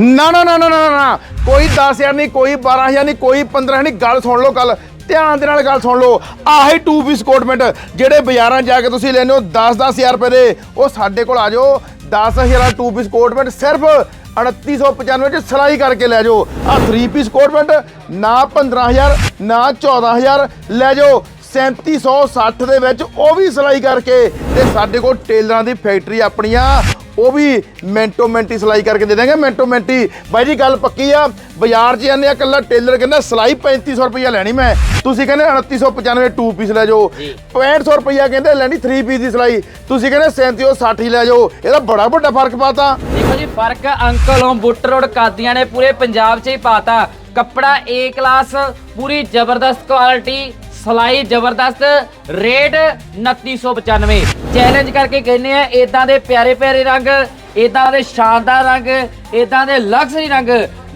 ਨਾ ਨਾ ਨਾ ਨਾ ਨਾ ਨਾ ਕੋਈ 10000 ਨਹੀਂ, ਕੋਈ 12000 ਨਹੀਂ, ਕੋਈ 15 ਨਹੀਂ, ਗੱਲ ਸੁਣ ਲਓ ਗੱਲ। ਧਿਆਨ ਦੇ ਨਾਲ ਗੱਲ ਸੁਣ ਲਓ। ਆਹੀ ਟੂ ਪੀਸ ਕੋਟਮੈਂਟ ਜਿਹੜੇ ਬਾਜ਼ਾਰਾਂ 'ਚ ਜਾ ਕੇ ਤੁਸੀਂ ਲੈਣੇ ਹੋ 10-10000 ਰੁਪਏ ਦੇ, ਉਹ ਸਾਡੇ ਕੋਲ ਆ ਜਾਓ। 10000 ਦਾ ਟੂ ਪੀਸ ਕੋਟਮੈਂਟ ਸਿਰਫ 3895 ਚ ਸਿਲਾਈ ਕਰਕੇ ਲੈ ਜਾਓ। ਆ 3 ਪੀਸ ਕੋਟਮੈਂਟ ਨਾ 15000 ਨਾ 14000 ਲੈ ਜਾਓ। 3760 ਦੇ ਵਿੱਚ ਉਹ ਵੀ ਸਿਲਾਈ ਕਰਕੇ ਤੇ ਸਾਡੇ ਕੋਲ ਟੇਲਰਾਂ ਦੀ ਫੈਕਟਰੀ ਆਪਣੀ ਆ ਉਹ ਵੀ ਮਿੰਟੋ ਮਿੰਟੀ ਸਿਲਾਈ ਕਰਕੇ ਦੇ ਦਾਂਗੇ ਮਿੰਟੋ ਮਿੰਟੀ। ਬਾਈ ਜੀ ਗੱਲ ਪੱਕੀ ਆ ਬਾਜ਼ਾਰ 'ਚ ਜਾਂਦੇ ਆ ਕੱਲਾ ਟੇਲਰ ਕਹਿੰਦਾ ਸਿਲਾਈ 3500 ਰੁਪਈਆ ਲੈਣੀ ਮੈਂ। ਤੁਸੀਂ ਕਹਿੰਦੇ 2995 ਟੂ ਪੀਸ ਲੈ ਜਾਓ। 6500 ਰੁਪਈਆ ਕਹਿੰਦੇ ਲੈਣੀ 3 ਪੀਸ ਦੀ ਸਿਲਾਈ। ਤੁਸੀਂ ਕਹਿੰਦੇ 3760 ਲੈ ਜਾਓ। ਇਹਦਾ ਬੜਾ ਵੱਡਾ ਫ਼ਰਕ ਪਾਤਾ। ਦੇਖੋ ਜੀ ਫ਼ਰਕ uncle home Buttar road Qadian ਨੇ ਪੂਰੇ ਪੰਜਾਬ 'ਚ ਹੀ ਪਾਤਾ। ਕੱਪੜਾ A ਕਲਾਸ ਪੂਰੀ ਜ਼ਬਰਦਸਤ ਕੁਆਲਿਟੀ ਸਲਾਈ ਜ਼ਬਰਦਸਤ ਰੇਟ 2995 ਚੈਲੰਜ ਕਰਕੇ ਕਹਿੰਦੇ ਆ ਇਦਾਂ ਦੇ ਪਿਆਰੇ ਪਿਆਰੇ ਰੰਗ ਇਦਾਂ ਦੇ ਸ਼ਾਨਦਾਰ ਰੰਗ ਇਦਾਂ ਦੇ ਲਗਜ਼ਰੀ ਰੰਗ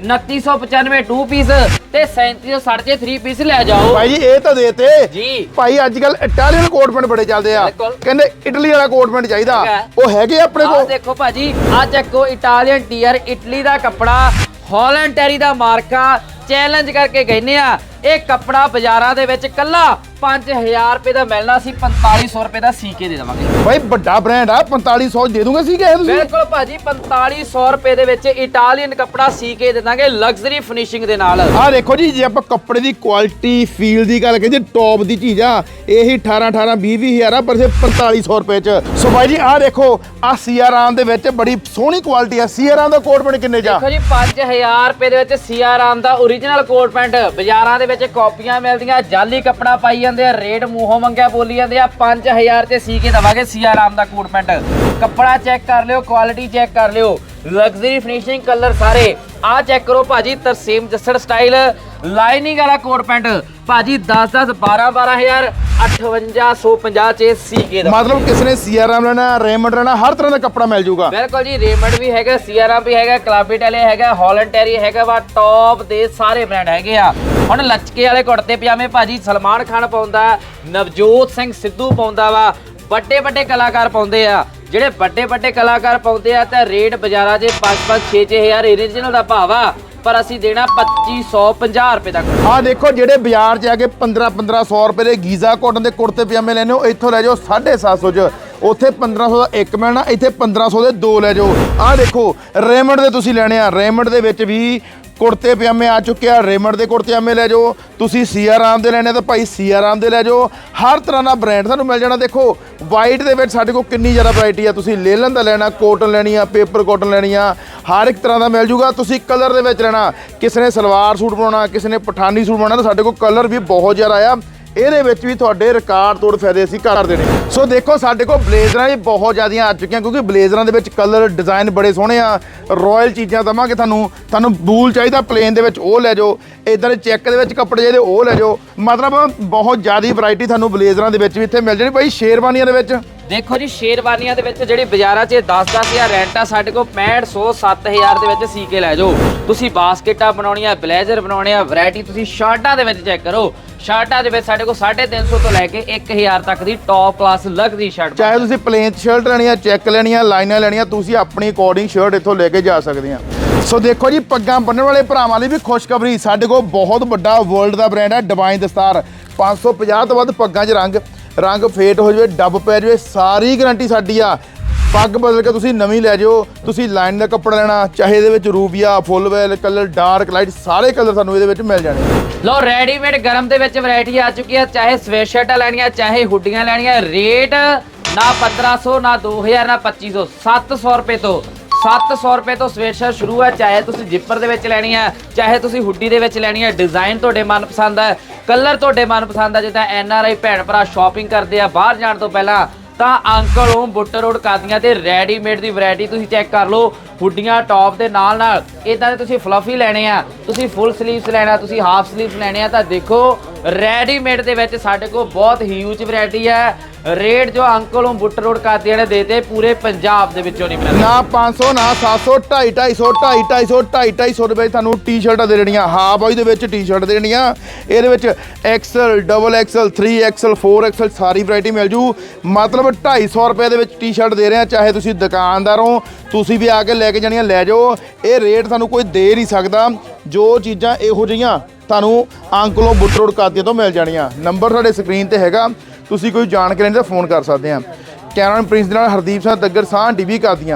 2995 2 ਪੀਸ ਤੇ 3760 ਚ 3 ਪੀਸ ਲੈ ਜਾਓ। ਭਾਈ ਇਹ ਤਾਂ ਦੇਤੇ। ਜੀ। ਭਾਈ ਅੱਜ ਕੱਲ ਇਟਾਲੀਅਨ ਕੋਟਮੈਂਟ ਬੜੇ ਚੱਲਦੇ ਆ। ਬਿਲਕੁਲ। ਕਹਿੰਦੇ ਇਟਲੀ ਵਾਲਾ ਕੋਟਮੈਂਟ ਚਾਹੀਦਾ। ਉਹ ਹੈਗੇ ਆਪਣੇ ਆਹ ਕੋਲ। ਦੇਖੋ ਭਾਜੀ ਆ ਚੱਕੋ ਇਟਾਲੀਅਨ ਟੀਅਰ ਇਟਲੀ ਦਾ ਕੱਪੜਾ ਹਾਲੈਂਡ ਟੈਰੀ ਦਾ ਮਾਰਕਾ। ਚੈਲੰਜ ਕਰਕੇ ਕਹਿੰਦੇ ਆ ਇਹ ਕੱਪੜਾ ਬਾਜ਼ਾਰਾਂ ਦੇ ਵਿੱਚ ਕੱਲਾ 5000 ਰੁਪਏ ਦਾ ਮਿਲਣਾ ਸੀ 4500 ਰੁਪਏ ਦਾ ਸੀ ਕੇ ਦੇ ਦੇਵਾਂਗੇ। ਭਾਈ ਵੱਡਾ ਬ੍ਰਾਂਡ ਆ 4500 ਦੇ ਦੂੰਗੇ ਸੀ ਕਿ ਤੁਸੀਂ? ਬਿਲਕੁਲ ਭਾਜੀ 4500 ਰੁਪਏ ਦੇ ਵਿੱਚ ਇਟਾਲੀਅਨ ਕੱਪੜਾ ਸੀ ਕੇ ਦੇ ਦਾਂਗੇ ਲਗਜ਼ਰੀ ਫਿਨਿਸ਼ਿੰਗ ਦੇ ਨਾਲ। ਆ ਦੇਖੋ ਜੀ ਜੇ ਆਪਾਂ ਕੱਪੜੇ ਦੀ ਕੁਆਲਿਟੀ ਫੀਲ ਦੀ ਗੱਲ ਕਰੀਏ ਟੌਪ ਦੀ ਚੀਜ਼ ਆ ਇਹੀ 18 18 20 20 ਹਜ਼ਾਰ ਆ ਪਰ ਸਿਰਫ 4500 ਰੁਪਏ ਚ। ਸੋ ਭਾਈ ਜੀ ਆ ਦੇਖੋ ਆ ਸੀਆਰਾਮ ਦੇ ਵਿੱਚ ਬੜੀ ਸੋਹਣੀ ਕੁਆਲਿਟੀ ਆ। ਸੀਆਰਾਮ ਦਾ ਕੋਟ ਬਣ ਕਿੰਨੇ ਜਾ ਦੇਖੋ ਜੀ 5000 ਰੁਪਏ ਦੇ ਵਿੱਚ ਸੀਆਰਾਮ ਦਾ origignal ਕੋਟ ਪੈਂਟ ਬਾਜ਼ਾਰਾਂ ਦੇ ਵਿੱਚ ਕਾਪੀਆਂ ਮਿਲਦੀਆਂ, ਜਾਲੀ ਕੱਪੜਾ ਪਾਈ ਜਾਂਦੇ ਆ ਰੇਟ ਮੂੰਹੋਂ ਮੰਗਿਆ, ਬੋਲੀ ਜਾਂਦੇ ਆ 5000 ਤੇ ਸੀ ਕੇ ਦਵਾਂਗੇ ਸੀਆਰਾਮ ਦਾ ਕੋਟ ਪੈਂਟ। ਕੱਪੜਾ ਚੈੱਕ ਕਰ ਲਿਓ ਕੁਆਲਿਟੀ ਚੈੱਕ ਕਰ ਲਿਓ। ਲਗਜ਼ਰੀ ਫਿਨਿਸ਼ਿੰਗ ਕਲਰ ਸਾਰੇ। ਆ ਚੈੱਕ ਕਰੋ ਭਾਜੀ ਤਰਸੀਮ ਜੱਸੜ ਸਟਾਈਲ ਲਾਈਨਿੰਗ ਵਾਲਾ ਕੋਟ ਪੈਂਟ। ਭਾਜੀ 10 10 12 12000 5850 ਚ ਸੀ ਕੇ ਦਾ। ਮਤਲਬ ਕਿਸ ਨੇ ਸੀਆਰਾਮ ਲੈਣਾ ਰੇਮੰਡ ਲੈਣਾ ਹਰ ਤਰ੍ਹਾਂ ਦਾ ਕੱਪੜਾ ਮਿਲ ਜਾਊਗਾ। ਬਿਲਕੁਲ ਜੀ ਰੇਮੰਡ ਵੀ ਹੈਗਾ ਸੀਆਰਐਮ ਵੀ ਹੈਗਾ ਕਲਾਬੀਟੈਲੇ ਹੈਗਾ ਹਾਲੈਂਡ ਟੈਰੀ ਹੈਗਾ ਵਾ ਟੌਪ ਦੇ ਸਾਰੇ ਬ੍ਰਾਂਡ ਹੈਗੇ ਆ। ਹੁਣ ਲਚਕੇ ਵਾਲੇ ਕੁੜਤੇ ਪਜਾਮੇ ਭਾਜੀ ਸਲਮਾਨ ਖਾਨ ਪਾਉਂਦਾ ਨਵਜੋਤ ਸਿੰਘ ਸਿੱਧੂ ਪਾਉਂਦਾ ਵਾ। ਵੱਡੇ ਵੱਡੇ ਕਲਾਕਾਰ ਪਾਉਂਦੇ ਆ। ਜਿਹੜੇ ਵੱਡੇ ਵੱਡੇ ਕਲਾਕਾਰ ਪਾਉਂਦੇ ਆ ਤਾਂ ਰੇਟ ਬਾਜ਼ਾਰਾਂ 'ਚ 5-5 6-6000 ਓਰੀਜਨਲ ਦਾ ਭਾਵ ਆ ਪਰ ਅਸੀਂ ਦੇਣਾ 2550 ਰੁਪਏ ਤੱਕ ਆ ਦੇਖੋ, ਜਿਹੜੇ ਬਾਜ਼ਾਰ 'ਚ ਆ ਕੇ 15 1500 ਰੁਪਏ ਦੇ ਗੀਜ਼ਾ ਕਾਟਨ ਦੇ ਕੁੜਤੇ ਪਜਾਮੇ ਲੈਣੇ ਹੋ ਇੱਥੋਂ ਲੈ ਜਾਓ 750 ਚ। ਉੱਥੇ 1500 ਦਾ ਇੱਕ ਮਿਲਣਾ, ਇੱਥੇ 1500 ਦੇ ਦੋ ਲੈ ਜਾਓ। ਆਹ ਦੇਖੋ, ਰੇਮੰਡ ਦੇ ਤੁਸੀਂ ਲੈਣੇ ਆ। ਰੇਮੰਡ ਦੇ ਵਿੱਚ ਵੀ ਕੁੜਤੇ, ਪਜਾਮੇ ਆ ਚੁੱਕੇ ਆ। ਰੇਮੰਡ ਦੇ ਕੁੜਤੇ, ਪਜਾਮੇ ਲੈ ਜਾਓ। ਤੁਸੀਂ ਸੀਆਰਾਮ ਦੇ ਲੈਣੇ ਆ ਤਾਂ ਭਾਈ ਸੀਆਰਾਮ ਦੇ ਲੈ ਜਾਓ। ਹਰ ਤਰ੍ਹਾਂ ਦਾ ਬ੍ਰਾਂਡ ਤੁਹਾਨੂੰ ਮਿਲ ਜਾਣਾ। ਦੇਖੋ ਵਾਈਟ ਦੇ ਵਿੱਚ ਸਾਡੇ ਕੋਲ ਕਿੰਨੀ ਜ਼ਿਆਦਾ ਵੈਰਾਈਟੀ ਆ। ਤੁਸੀਂ ਲੇਲਨ ਦਾ ਲੈਣਾ ਕੋਟਨ ਲੈਣੀ ਆ ਪੇਪਰ ਕੋਟਨ ਲੈਣੀ ਆ। ਹਰ ਇੱਕ ਤਰ੍ਹਾਂ ਦਾ ਮਿਲ ਜੂਗਾ। ਤੁਸੀਂ ਕਲਰ ਦੇ ਵਿੱਚ ਲੈਣਾ। ਕਿਸੇ ਨੇ ਸਲਵਾਰ ਸੂਟ ਬਣਾਉਣਾ ਕਿਸੇ ਨੇ ਪਠਾਨੀ ਸੂਟ ਬਣਾਉਣਾ ਤਾਂ ਸਾਡੇ ਕੋਲ ਕਲਰ ਵੀ ਬਹੁਤ ਜ਼ਿਆਦਾ ਆ। ਇਹਦੇ ਵਿੱਚ ਵੀ ਤੁਹਾਡੇ ਰਿਕਾਰਡ ਤੋੜ ਫਾਇਦੇ ਅਸੀਂ ਕਰ ਦੇਣੇ ਸੋ ਦੇਖੋ, ਸਾਡੇ ਕੋਲ ਬਲੇਜ਼ਰਾਂ ਵੀ ਬਹੁਤ ਜ਼ਿਆਦੀਆਂ ਆ ਚੁੱਕੀਆਂ, ਕਿਉਂਕਿ ਬਲੇਜ਼ਰਾਂ ਦੇ ਵਿੱਚ ਕਲਰ ਡਿਜ਼ਾਈਨ ਬੜੇ ਸੋਹਣੇ ਆ। ਰਾਇਲ ਚੀਜ਼ਾਂ ਦਵਾਂਗੇ ਤੁਹਾਨੂੰ। ਤੁਹਾਨੂੰ ਬੂਲ ਚਾਹੀਦਾ ਪਲੇਨ ਦੇ ਵਿੱਚ, ਉਹ ਲੈ ਜਾਓ। ਇਦਾਂ ਦੇ ਚੈੱਕ ਦੇ ਵਿੱਚ ਕੱਪੜੇ ਚਾਹੀਦੇ ਉਹ ਲੈ ਜਾਓ। ਮਤਲਬ ਬਹੁਤ ਜ਼ਿਆਦੀ ਵੈਰਾਈਟੀ ਤੁਹਾਨੂੰ ਬਲੇਜ਼ਰਾਂ ਦੇ ਵਿੱਚ ਵੀ ਇੱਥੇ ਮਿਲ ਜਾਣੀ। ਭਾਈ ਸ਼ੇਰਵਾਨੀਆਂ ਦੇ ਵਿੱਚ। ਦੇਖੋ ਜੀ ਸ਼ੇਰਵਾਨੀਆਂ ਦੇ ਵਿੱਚ ਜਿਹੜੀ ਬਾਜ਼ਾਰਾਂ 'ਚ 10-10000 ਰੈਂਟ ਆ ਸਾਡੇ ਕੋਲ 6500 7000 ਦੇ ਵਿੱਚ ਸੀ ਕੇ ਲੈ ਜਾਓ। ਤੁਸੀਂ ਬਾਸਕਟਾਂ ਬਣਾਉਣੀਆਂ ਬਲੇਜ਼ਰ ਬਣਾਉਣੇ ਆ ਵੈਰਾਈਟੀ ਤੁਸੀਂ ਸ਼ਰਟਾਂ ਦੇ ਵਿੱਚ ਚੈੱਕ ਕਰੋ। ਸ਼ਰਟਾਂ ਦੇ ਵਿੱਚ ਸਾਡੇ ਕੋਲ 350 ਤੋਂ ਲੈ ਕੇ 1000 ਤੱਕ ਦੀ ਟੌਪ ਕਲਾਸ ਲਗਜ਼ਰੀ ਸ਼ਰਟ ਚਾਹੇ ਤੁਸੀਂ ਪਲੇਨ ਸ਼ਰਟ ਲੈਣੀ ਆ ਚੈੱਕ ਲੈਣੀ ਆ ਲਾਈਨਾਂ ਲੈਣੀਆਂ ਤੁਸੀਂ ਆਪਣੀ ਅਕੋਰਡਿੰਗ ਸ਼ਰਟ ਇੱਥੋਂ ਲੈ ਕੇ ਜਾ ਸਕਦੇ ਆ ਸੋ ਦੇਖੋ ਜੀ ਪੱਗਾਂ ਬੰਨਣ ਵਾਲੇ ਭਰਾਵਾਂ ਲਈ ਵੀ ਖੁਸ਼ਖਬਰੀ। ਸਾਡੇ ਕੋਲ ਬਹੁਤ ਵੱਡਾ ਵਰਲਡ ਦਾ ਬ੍ਰਾਂਡ ਹੈ ਡਿਵਾਈਨ ਦਸਤਾਰ 550 ਤੋਂ ਵੱਧ ਪੱਗਾਂ 'ਚ ਰੰਗ। ਰੰਗ ਫੇਟ ਹੋ ਜਾਵੇ, ਡੱਬ ਪੈ ਜਾਵੇ, ਸਾਰੀ ਗਾਰੰਟੀ ਸਾਡੀ ਆ। ਪੱਗ ਬਦਲ ਕੇ ਤੁਸੀਂ ਨਵੀਂ ਲੈ ਜਾਓ ਤੁਸੀਂ ਲਾਈਨ ਦਾ ਕੱਪੜਾ ਲੈਣਾ, ਚਾਹੇ ਇਹਦੇ ਵਿੱਚ ਰੂਬੀਆ ਫੁੱਲ ਵੈਲ ਕਲਰ ਡਾਰਕ ਲਾਈਟ ਸਾਰੇ ਕਲਰ ਤੁਹਾਨੂੰ ਇਹਦੇ ਵਿੱਚ ਮਿਲ ਜਾਣੇ। ਲੋ ਰੈਡੀਮੇਡ ਗਰਮ ਦੇ ਵਿੱਚ ਵੈਰਾਈਟੀ ਆ ਚੁੱਕੀ ਆ, ਚਾਹੇ ਸਵੈਟਸ਼ਰਟਾਂ ਲੈਣੀਆਂ, ਚਾਹੇ ਹੁੱਡੀਆਂ ਲੈਣੀਆਂ ਰੇਟ ਨਾ 1500 ਨਾ 2000 ਨਾ 2500 700 ਰੁਪਏ ਤੋਂ 700 ਰੁਪਏ ਤੋਂ ਸਵੈਟਸ਼ਰਟ ਸ਼ੁਰੂ ਹੈ। ਚਾਹੇ ਤੁਸੀਂ ਜਿੱਪਰ ਦੇ ਵਿੱਚ ਲੈਣੀ ਹੈ, ਚਾਹੇ ਤੁਸੀਂ ਹੁੱਡੀ ਦੇ ਵਿੱਚ ਲੈਣੀ ਹੈ ਡਿਜ਼ਾਈਨ ਤੁਹਾਡੇ ਮਨਪਸੰਦ ਹੈ ਕਲਰ ਤੁਹਾਡੇ ਮਨਪਸੰਦ ਹੈ। ਜਿੱਦਾਂ ਐਨ ਆਰ ਆਈ ਭੈਣ ਭਰਾ ਸ਼ਾਪਿੰਗ ਕਰਦੇ ਆ ਬਾਹਰ ਜਾਣ ਤੋਂ ਪਹਿਲਾਂ, ਤਾਂ uncle home Buttar road Qadian ਤੇ ਰੈਡੀਮੇਡ ਦੀ ਵੈਰਾਈਟੀ ਤੁਸੀਂ ਚੈੱਕ ਕਰ ਲਓ। ਹੁੱਡੀਆਂ ਟੌਪ ਦੇ ਨਾਲ ਨਾਲ ਇਦਾਂ ਦੇ ਤੁਸੀਂ ਫਲਫੀ ਲੈਣੇ ਆ। ਤੁਸੀਂ ਫੁੱਲ ਸਲੀਵਸ ਲੈਣਾ, ਤੁਸੀਂ ਹਾਫ ਸਲੀਵਸ ਲੈਣੇ ਆ, ਤਾਂ ਦੇਖੋ ਰੈਡੀਮੇਡ ਦੇ ਵਿੱਚ ਸਾਡੇ ਕੋਲ ਬਹੁਤ ਹਿਊਜ ਵੈਰਾਈਟੀ ਹੈ। ਰੇਟ ਜੋ ਅੰਕਲੋਂ ਬੁੱਟ ਰੋਡ ਕਾਦੀਆਂ ਨੇ ਦੇਤੇ ਪੂਰੇ ਪੰਜਾਬ ਦੇ ਵਿੱਚੋਂ ਨਹੀਂ ਮਿਲਦਾ। ਨਾ 500 ਨਾ 700 250 250 250 250 ਦੇ ਵਿੱਚ ਤੁਹਾਨੂੰ ਟੀ-ਸ਼ਰਟਾਂ ਦੇ ਦੇਣੀਆਂ। ਹਾਫ ਬਾਈ ਦੇ ਵਿੱਚ ਟੀ-ਸ਼ਰਟ ਦੇ ਦੇਣੀਆਂ। ਇਹਦੇ ਵਿੱਚ XL double XL 3 XL 4 XL ਸਾਰੀ ਵੈਰਾਈਟੀ ਮਿਲ ਜੂ। ਮਤਲਬ 250 ਰੁਪਏ ਦੇ ਵਿੱਚ ਟੀ-ਸ਼ਰਟ ਦੇ ਰਹੇ ਆ ਚਾਹੇ ਤੁਸੀਂ ਦੁਕਾਨਦਾਰ ਹੋ, ਤੁਸੀਂ ਵੀ ਆ ਕੇ ਲੈ ਕੇ ਜਾਣੀਆਂ, ਲੈ ਜਾਓ। ਇਹ ਰੇਟ ਤੁਹਾਨੂੰ ਕੋਈ ਦੇ ਨਹੀਂ ਸਕਦਾ। ਜੋ ਚੀਜ਼ਾਂ ਇਹੋ ਜਿਹੀਆਂ ਤੁਹਾਨੂੰ ਅੰਕਲੋਂ ਬੁੱਟ ਰੋਡ ਕਾਦੀਆਂ ਤੋਂ ਮਿਲ ਜਾਣੀਆਂ। ਨੰਬਰ ਤੁਹਾਡੇ ਸਕਰੀਨ ਤੇ ਹੈਗਾ। ਤੁਸੀਂ ਕੋਈ ਜਾਣਕਾਰੀ ਲੈਣੀ ਤਾਂ ਫੋਨ ਕਰ ਸਕਦੇ ਆ ਕੈਮਰਾਮੈਨ ਪ੍ਰਿੰਸ ਦੇ ਨਾਲ ਹਰਦੀਪ ਸਿੰਘ ਦੱਗਰ ਸਾਹ ਟੀਵੀ ਕਰਦੀਆਂ।